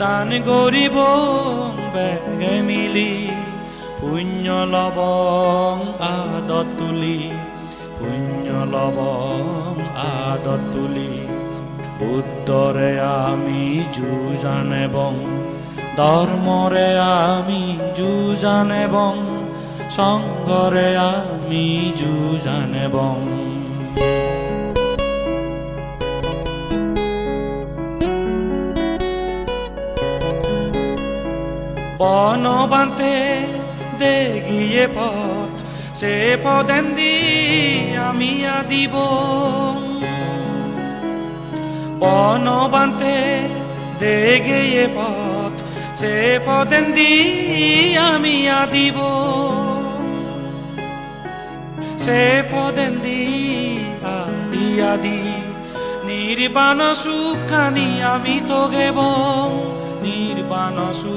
দান গরিব বেগে মিলি, পুণ্য লবং আদত তুলি, পুণ্য লবং আদত তুলি। আমি যুজান এবং ধর্মরে আমি যুজান এবং সঙ্গরে আমি যুজান এবং বনবান্তে দেগিয়ে পথ, সে পদেন্দি আমি আদিব। বনবান্তে দেগিয়ে পথ, সে পদেন্দি আমি আদিব। সে পদেন্দি আদি আদি, নির্বাণ সুখানি আমি তো গেব নির্বাণ সুখ